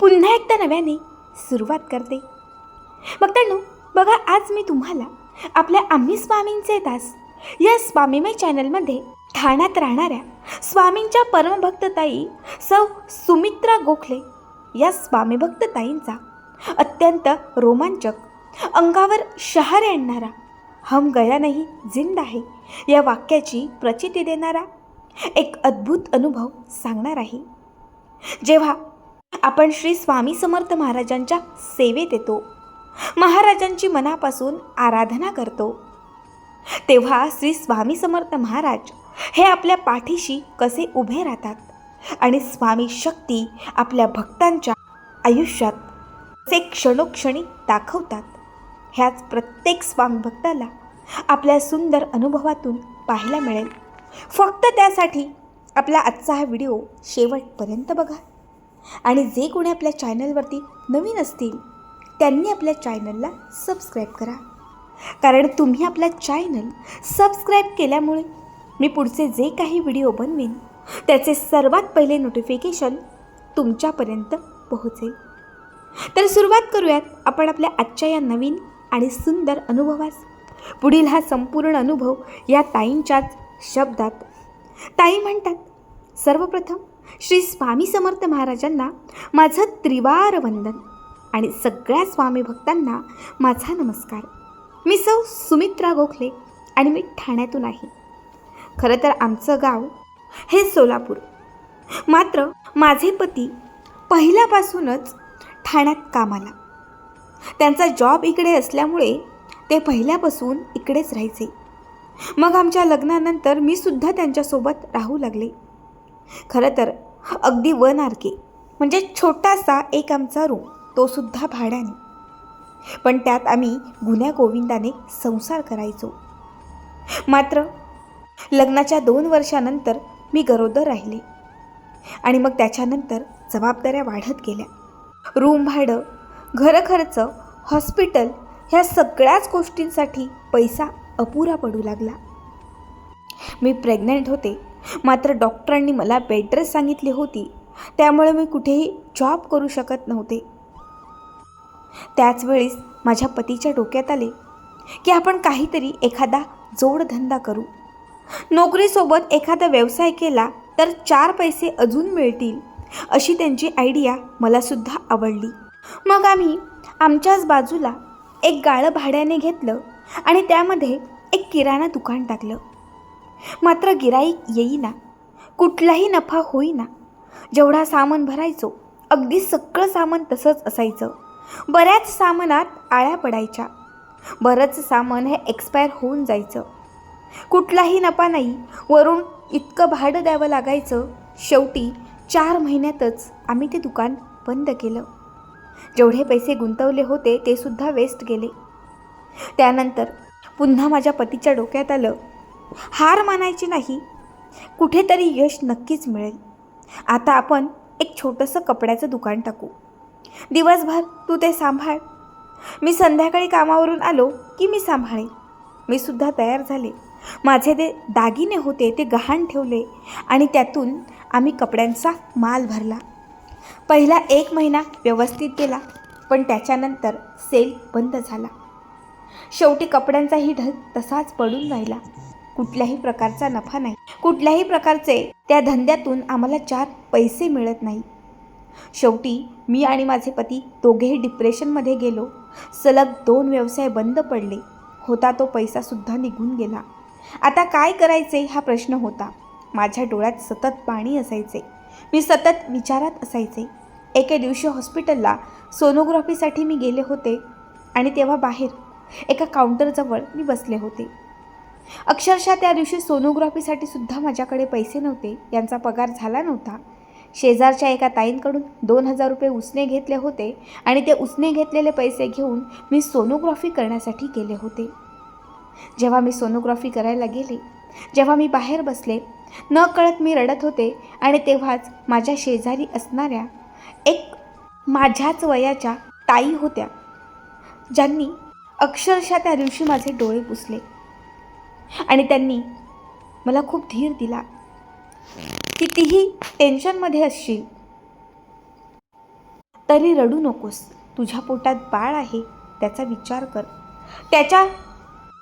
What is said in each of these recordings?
पुन्हा एकदा नव्याने सुरुवात करते. मग त्यांनो बघा आज मी तुम्हाला आपल्या आम्ही स्वामींचे दास या स्वामीमय चॅनलमध्ये ठाण्यात राहणाऱ्या स्वामींच्या परमभक्तताई सौ सुमित्रा गोखले या स्वामीभक्तताईंचा अत्यंत रोमांचक अंगावर शहर आणणारा हम गया नाही जिंद आहे या वाक्याची प्रचिती देणारा एक अद्भुत अनुभव सांगणार आहे. जेव्हा आपण श्री स्वामी समर्थ महाराजांच्या सेवेत येतो. महाराजांची मनापासून आराधना करतो. तेव्हा श्री स्वामी समर्थ महाराज हे आपल्या पाठीशी कसे उभे राहतात आणि स्वामी शक्ती आपल्या भक्तांच्या आयुष्यात कसे क्षणोक्षणी दाखवतात ह्याच प्रत्येक स्वामी भक्ताला आपल्या सुंदर अनुभवातून पाहायला मिळेल. फक्त त्यासाठी आपला आजचा हा व्हिडिओ शेवटपर्यंत बघा. आणि जे कोणी आपल्या चॅनलवरती नवीन असतील त्यांनी आपल्या चॅनलला सबस्क्राईब करा. कारण तुम्ही आपला चॅनल सबस्क्राईब केल्यामुळे मी पुढचे जे काही व्हिडिओ बनवीन त्याचे सर्वात पहिले नोटिफिकेशन तुमच्यापर्यंत पोहोचेल. तर सुरुवात करूयात आपण आपल्या आजच्या या नवीन आणि सुंदर अनुभवास. पुढील हा संपूर्ण अनुभव या ताईंच्याच शब्दात. ताई म्हणतात सर्वप्रथम श्री स्वामी समर्थ महाराजांना माझं त्रिवार वंदन आणि सगळ्या स्वामी भक्तांना माझा नमस्कार. मी सौ सुमित्रा गोखले आणि मी ठाण्यातून आहे. खरं तर आमचं गाव हे सोलापूर. मात्र माझे पती पहिल्यापासूनच ठाण्यात कामाला. त्यांचा जॉब इकडे असल्यामुळे ते पहिल्यापासून इकडेच राहायचे. मग आमच्या लग्नानंतर मी सुद्धा त्यांच्यासोबत राहू लागले. खरं तर अगदी वन आर के. म्हणजे छोटासा एक आमचा रूम तोसुद्धा भाड्याने. पण त्यात आम्ही गुन्ह्या गोविंदाने संसार करायचो. मात्र लग्नाच्या दोन वर्षानंतर मी गरोदर राहिले. आणि मग त्याच्यानंतर जबाबदाऱ्या वाढत गेल्या. रूम भाडं घरखर्च हॉस्पिटल ह्या सगळ्याच गोष्टींसाठी पैसा अपुरा पडू लागला. मी प्रेग्नंट होते. मात्र डॉक्टरांनी मला बेडरेस सांगितली होती. त्यामुळे मी कुठेही जॉब करू शकत नव्हते. त्याचवेळीस माझ्या पतीच्या डोक्यात आले की आपण काहीतरी एखादा जोडधंदा करू. नोकरीसोबत एखादा व्यवसाय केला तर चार पैसे अजून मिळतील अशी त्यांची आयडिया मलासुद्धा आवडली. मग आम्ही आमच्याच बाजूला एक गाळं भाड्याने घेतलं आणि त्यामध्ये एक किराणा दुकान टाकलं. मात्र गिराईक येईना. कुठलाही नफा होईना. जेवढा सामान भरायचो अगदी सगळं सामान तसंच असायचं. बऱ्याच सामानात आळ्या पडायच्या. बरंच सामान हे एक्सपायर होऊन जायचं. कुठलाही नफा नाही वरून इतकं भाडं द्यावं लागायचं. शेवटी चार महिन्यातच आम्ही ते दुकान बंद केलं. जेवढे पैसे गुंतवले होते ते सुद्धा वेस्ट गेले. त्यानंतर पुन्हा माझ्या पतीच्या डोक्यात आलं हार मानायची नाही. कुठेतरी यश नक्कीच मिळेल. आता आपण एक छोटंसं कपड्याचं दुकान टाकू. दिवसभर तू ते सांभाळ. मी संध्याकाळी कामावरून आलो की मी सांभाळेन. मी सुद्धा तयार झाले. माझे ते दागिने होते ते गहाण ठेवले आणि त्यातून आम्ही कपड्यांचा माल भरला. पहिला एक महिना व्यवस्थित गेला पण त्याच्यानंतर सेल बंद झाला. शेवटी कपड्यांचाही ढग तसाच पडून राहिला. कुठल्याही प्रकारचा नफा नाही. कुठल्याही प्रकारचे त्या धंद्यातून आम्हाला चार पैसे मिळत नाही. शेवटी मी आणि माझे पती दोघेही डिप्रेशनमध्ये गेलो. सलग दोन व्यवसाय बंद पडले. होता तो पैसासुद्धा निघून गेला. आता काय करायचे हा प्रश्न होता. माझ्या डोळ्यात सतत पाणी असायचे. मी सतत विचारात असायचे. एके दिवशी हॉस्पिटलला सोनोग्राफीसाठी मी गेले होते आणि तेव्हा बाहेर एका काउंटरजवळ मी बसले होते. अक्षरशः त्या दिवशी सोनोग्राफीसाठी सुद्धा माझ्याकडे पैसे नव्हते यांचा पगार झाला नव्हता. शेजारच्या एका ताईंकडून दोन हजार रुपये उसने घेतले होते आणि ते उसने घेतलेले पैसे घेऊन मी सोनोग्राफी करण्यासाठी गेले होते. जेव्हा मी सोनोग्राफी करायला गेले जेव्हा मी बाहेर बसले न कळत मी रडत होते आणि तेव्हाच माझ्या शेजारी असणाऱ्या एक माझ्याच वयाच्या ताई होत्या ज्यांनी अक्षरशः त्या दिवशी माझे डोळे पुसले. आणि त्यांनी मला खूप धीर दिला. कितीही टेन्शनमध्ये असशील तरी रडू नकोस. तुझ्या पोटात बाळ आहे त्याचा विचार कर. त्याच्या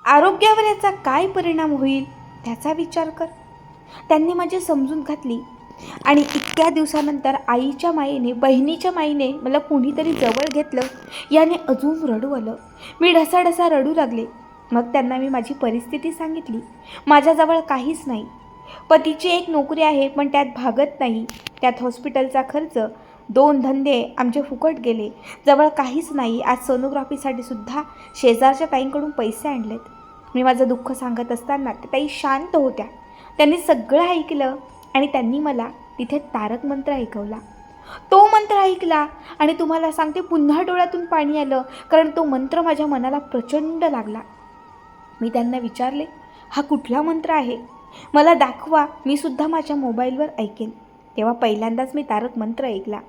आरोग्यावर याचा काय परिणाम होईल त्याचा विचार कर. त्यांनी माझी समजून घातली आणि इतक्या दिवसानंतर आईच्या मायेने बहिणीच्या माईने मला कुणीतरी जवळ घेतलं. याने अजून रडू आलं. मी ढसाढसा रडू लागले. मग त्यांना मी माझी परिस्थिती सांगितली. माझ्याजवळ काहीच नाही. पतीची एक नोकरी आहे पण त्यात भागत नाही. त्यात हॉस्पिटलचा खर्च दोन धंदे आमचे फुकट गेले. जवळ काहीच नाही. आज सोनोग्राफीसाठी सुद्धा शेजारच्या ताईंकडून पैसे आणलेत. मी माझं दुःख सांगत असताना त्या ताई शांत होत्या. त्यांनी सगळं ऐकलं आणि त्यांनी मला तिथे तारक मंत्र ऐकवला. तो मंत्र ऐकला आणि तुम्हाला सांगते पुन्हा डोळ्यातून पाणी आलं कारण तो मंत्र माझ्या मनाला प्रचंड लागला. मी त्यांना विचारले हा कुठला मंत्र आहे? मला दाखवा मी सुद्धा माझ्या मोबाईलवर ऐकेन. तेव्हा पहिल्यांदाच मी तारक मंत्र ऐकला.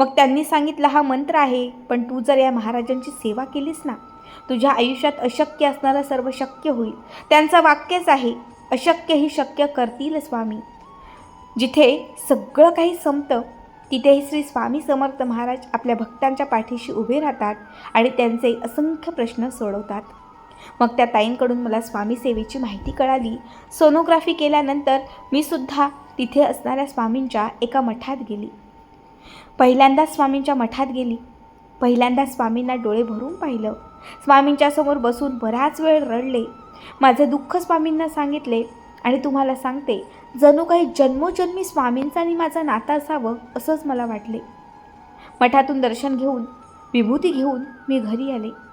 मग त्यांनी सांगितलं हा मंत्र आहे पण तू जर या महाराजांची सेवा केलीस ना तुझ्या आयुष्यात अशक्य असणारं सर्व शक्य होईल. त्यांचं वाक्यच आहे अशक्य ही शक्य करतील स्वामी. जिथे सगळं काही संपतं तिथेही श्री स्वामी समर्थ महाराज आपल्या भक्तांच्या पाठीशी उभे राहतात आणि त्यांचे असंख्य प्रश्न सोडवतात. मग त्या ताईंकडून मला स्वामीसेवेची माहिती कळाली. सोनोग्राफी केल्यानंतर मी सुद्धा तिथे असणाऱ्या स्वामींच्या एका मठात गेली. पहिल्यांदा स्वामींच्या मठात गेली. पहिल्यांदा स्वामींना डोळे भरून पाहिलं. स्वामींच्या समोर बसून बराच वेळ रडले. माझं दुःख स्वामींना सांगितले आणि तुम्हाला सांगते जणू काही जन्मोजन्मी स्वामींचा आणि माझा नाता असावं असंच मला वाटले. मठातून दर्शन घेऊन विभूती घेऊन मी घरी आले.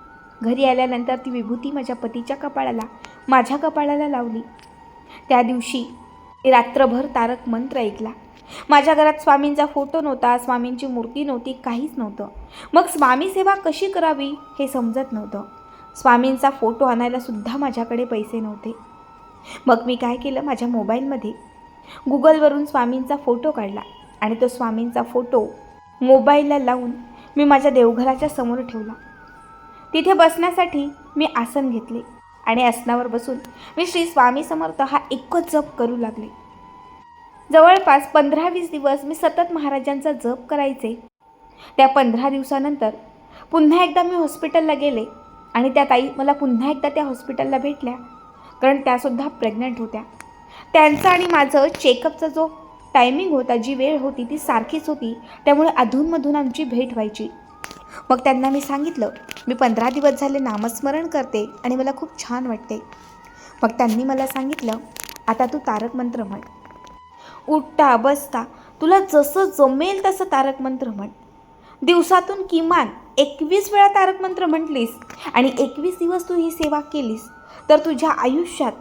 घरी आल्यानंतर ती विभूती माझ्या पतीच्या कपाळाला माझ्या कपाळाला लावली. त्या दिवशी रात्रभर तारक मंत्र ऐकला. माझ्या घरात स्वामींचा फोटो नव्हता स्वामींची मूर्ती नव्हती काहीच नव्हतं. मग स्वामी सेवा कशी करावी हे समजत नव्हतं. स्वामींचा फोटो आणायला सुद्धा माझ्याकडे पैसे नव्हते. मग मी काय केलं माझ्या मोबाईलमध्ये? गुगलवरून स्वामींचा फोटो काढला आणि तो स्वामींचा फोटो मोबाईलला लावून मी माझ्या देवघराच्या समोर ठेवला. तिथे बसण्यासाठी मी आसन घेतले आणि आसनावर बसून मी श्री स्वामी समर्थ हा एकच जप करू लागले. जवळपास पंधरा वीस दिवस मी सतत महाराजांचा जप करायचे. त्या पंधरा दिवसानंतर पुन्हा एकदा मी हॉस्पिटलला गेले आणि त्या ताई मला पुन्हा एकदा त्या हॉस्पिटलला भेटल्या कारण त्यासुद्धा प्रेग्नंट होत्या. त्यांचं आणि माझं चेकअपचा जो टायमिंग होता जी वेळ होती ती सारखीच होती. त्यामुळे अधूनमधून आमची भेट व्हायची. मग त्यांना मी सांगितलं मी पंधरा दिवस झाले नामस्मरण करते आणि मला खूप छान वाटते. मग त्यांनी मला सांगितलं आता तू तारक मंत्र म्हण. उठता बसता तुला जसं जमेल तसं तारक मंत्र म्हण. दिवसातून किमान एकवीस वेळा तारक मंत्र म्हटलीस आणि एकवीस दिवस तू ही सेवा केलीस तर तुझ्या आयुष्यात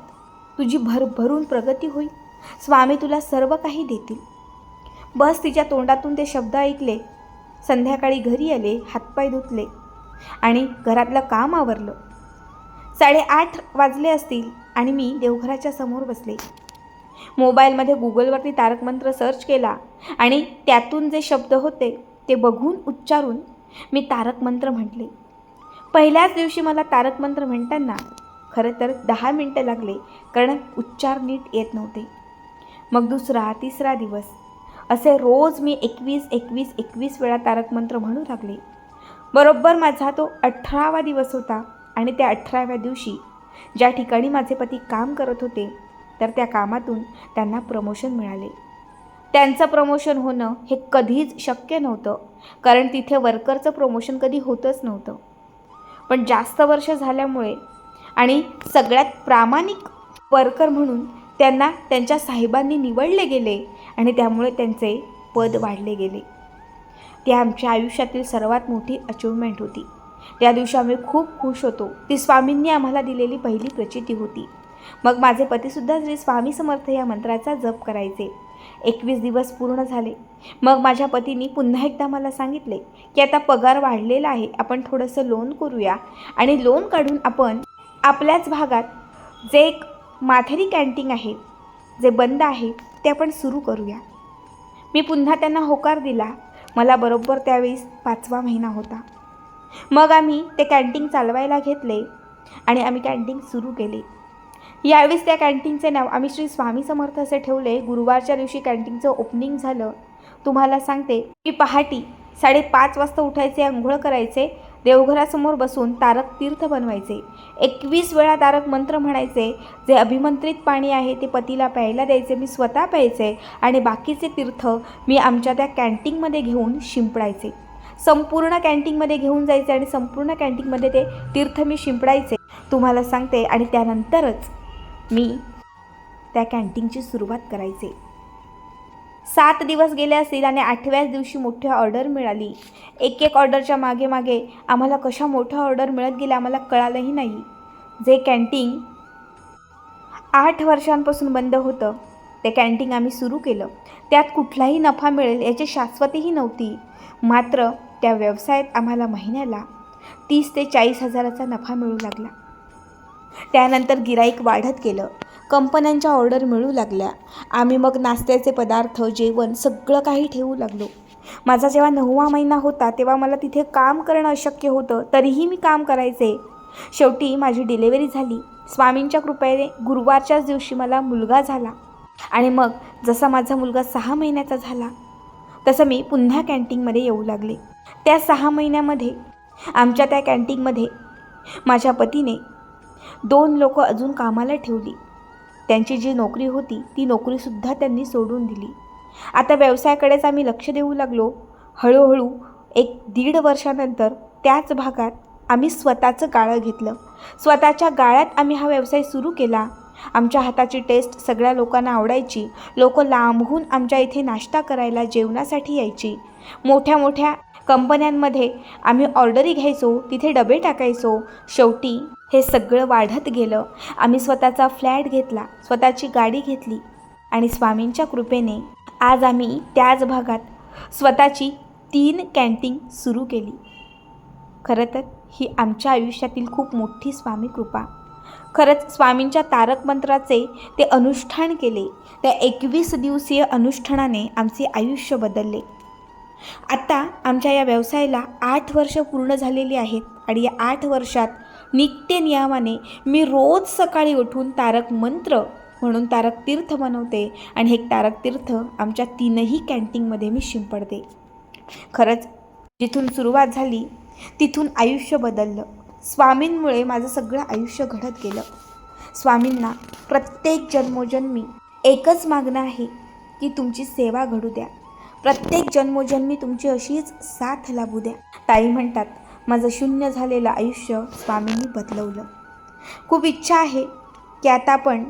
तुझी भरभरून प्रगती होईल. स्वामी तुला सर्व काही देतील. बस तिच्या तोंडातून ते शब्द ऐकले. संध्याकाळी घरी आले हातपाय धुतले आणि घरातलं काम आवरलं. साडेआठ वाजले असतील आणि मी देवघराच्या समोर बसले. मोबाईलमध्ये गुगलवरती तारकमंत्र सर्च केला आणि त्यातून जे शब्द होते ते बघून उच्चारून मी तारकमंत्र म्हटले. पहिल्याच दिवशी मला तारकमंत्र म्हणताना खरं तर दहा मिनटं लागले कारण उच्चार नीट येत नव्हते. मग दुसरा तिसरा दिवस असे रोज मी एकवीस एकवीस एकवीस वेळा तारक मंत्र म्हणू लागले. बरोबर माझा तो अठरावा दिवस होता आणि त्या अठराव्या दिवशी ज्या ठिकाणी माझे पती काम करत होते तर त्या कामातून त्यांना प्रमोशन मिळाले. त्यांचं प्रमोशन होणं हे कधीच शक्य नव्हतं कारण तिथे वर्करचं प्रमोशन कधी होतच नव्हतं. पण जास्त वर्ष झाल्यामुळे आणि सगळ्यात प्रामाणिक वर्कर म्हणून त्यांना त्यांच्या साहेबांनी निवडले गेले आणि त्यामुळे त्यांचे पद वाढले गेले. ती आमच्या आयुष्यातील सर्वात मोठी अचिव्हमेंट होती. त्या दिवशी आम्ही खूप खुश होतो. ती स्वामींनी आम्हाला दिलेली पहिली प्रचिती होती. मग माझे पतीसुद्धा श्री स्वामी समर्थ या मंत्राचा जप करायचे. एकवीस दिवस पूर्ण झाले. मग माझ्या पतीने पुन्हा एकदा मला सांगितले की आता पगार वाढलेला आहे आपण थोडंसं लोन करूया आणि लोन काढून आपण आपल्याच भागात जे एक माथेरी कॅन्टीन आहे जे बंद आहे ते आपण सुरू करूया. मी पुन्हा त्यांना होकार दिला. मला बरोबर त्यावेळेस पाचवा महिना होता. मग आम्ही ते कॅन्टीन चालवायला घेतले आणि आम्ही कॅन्टीन सुरू केले. यावेळेस त्या कॅन्टीनचे नाव आम्ही श्री स्वामी समर्थ असे ठेवले. गुरुवारच्या दिवशी कॅन्टीनचं ओपनिंग झालं. तुम्हाला सांगते मी पहाटी साडेपाच वाजता उठायचे आंघोळ करायचे. देवघरासमोर बसून तारक तीर्थ बनवायचे. एकवीस वेळा तारक मंत्र म्हणायचे जे अभिमंत्रित पाणी आहे ते पतीला प्यायला द्यायचे मी स्वतः प्यायचे आणि बाकीचे तीर्थ मी आमच्या त्या कॅन्टीनमध्ये घेऊन शिंपडायचे. संपूर्ण कॅन्टीनमध्ये घेऊन जायचे आणि संपूर्ण कॅन्टीनमध्ये ते तीर्थ मी शिंपडायचे. तुम्हाला सांगते आणि त्यानंतरच मी त्या कॅन्टीनची सुरुवात करायचे. सात दिवस गेले असतील आणि आठव्याच दिवशी मोठी ऑर्डर मिळाली. एक एक ऑर्डरच्या मागे मागे आम्हाला कशा मोठ्या ऑर्डर मिळत गेल्या आम्हाला कळालंही नाही. जे कॅन्टीन आठ वर्षांपासून बंद होतं ते कॅन्टीन आम्ही सुरू केलं. त्यात कुठलाही नफा मिळेल याची शाश्वतीही नव्हती. मात्र त्या व्यवसायात आम्हाला महिन्याला तीस ते चाळीस हजाराचा नफा मिळू लागला. त्यानंतर गिराईक वाढत गेलं. कंपन्यांच्या ऑर्डर मिळू लागल्या. आम्ही मग नाश्त्याचे पदार्थ जेवण सगळं काही ठेवू लागलो. माझा जेव्हा नववा महिना होता तेव्हा मला तिथे काम करणं अशक्य होतं तरीही मी काम करायचे. शेवटी माझी डिलेवरी झाली. स्वामींच्या कृपेने गुरुवारच्याच दिवशी मला मुलगा झाला. आणि मग जसा माझा मुलगा सहा महिन्याचा झाला तसं मी पुन्हा कॅन्टीनमध्ये येऊ लागले. त्या सहा महिन्यामध्ये आमच्या त्या कॅन्टीनमध्ये माझ्या पतीने दोन लोक अजून कामाला ठेवली. त्यांची जी नोकरी होती ती नोकरीसुद्धा त्यांनी सोडून दिली. आता व्यवसायाकडेच आम्ही लक्ष देऊ लागलो. हळूहळू एक दीड वर्षानंतर त्याच भागात आम्ही स्वतःचं गाळं घेतलं. स्वतःच्या गाळ्यात आम्ही हा व्यवसाय सुरू केला. आमच्या हाताची टेस्ट सगळ्या लोकांना आवडायची. लोक लांबहून आमच्या इथे नाश्ता करायला जेवणासाठी यायची. मोठ्या मोठ्या कंपन्यांमध्ये आम्ही ऑर्डरी घ्यायचो तिथे डबे टाकायचो. शेवटी हे सगळं वाढत गेलं. आम्ही स्वतःचा फ्लॅट घेतला स्वतःची गाडी घेतली आणि स्वामींच्या कृपेने आज आम्ही त्याच भागात स्वतःची तीन कॅन्टीन सुरू केली. खरं तर ही आमच्या आयुष्यातील खूप मोठी स्वामी कृपा. खरंच स्वामींच्या तारक मंत्राचे ते अनुष्ठान केले. त्या एकवीस दिवसीय अनुष्ठानाने आमचे आयुष्य बदलले. आत्ता आमच्या या व्यवसायाला आठ वर्ष पूर्ण झालेली आहेत आणि या आठ वर्षात नित्यनियमाने मी रोज सकाळी उठून तारक मंत्र म्हणून तारक तीर्थ बनवते आणि हे तारक तीर्थ आमच्या तीनही कॅन्टीनमध्ये मी शिंपडते. खरंच जिथून सुरुवात झाली तिथून आयुष्य बदललं. स्वामींमुळे माझं सगळं आयुष्य घडत गेलं. स्वामींना प्रत्येक जन्मोजन्मी एकच मागणं आहे की तुमची सेवा घडू द्या. प्रत्येक जन्मोजन्मी तुमची अशीच साथ लाभू द्या. ताई म्हणतात माझं शून्य झालेलं आयुष्य स्वामींनी बदलवलं. खूप इच्छा आहे की आता आपण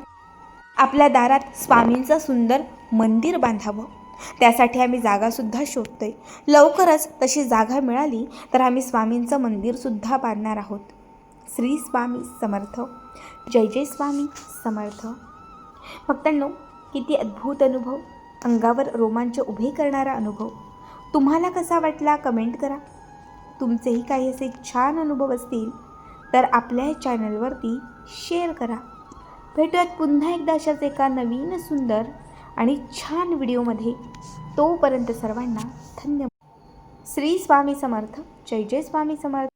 आपल्या दारात स्वामींचं सुंदर मंदिर बांधावं. त्यासाठी आम्ही जागासुद्धा शोधतोय. लवकरच तशी जागा मिळाली तर आम्ही स्वामींचं मंदिरसुद्धा बांधणार आहोत. श्री स्वामी समर्थ. जय जय स्वामी समर्थ. भक्तांनो किती अद्भुत अनुभव. अंगावर रोमांच उभे करणारा अनुभव. तुम्हाला कसा वाटला कमेंट करा. तुमचेही काही असे छान अनुभव असतील तर आपल्या चॅनलवरती शेअर करा. भेटूयात पुन्हा एकदा अशाच एका नवीन सुंदर आणि छान व्हिडिओमध्ये. तोपर्यंत सर्वांना धन्यवाद. श्री स्वामी समर्थ. जय जय स्वामी समर्थ.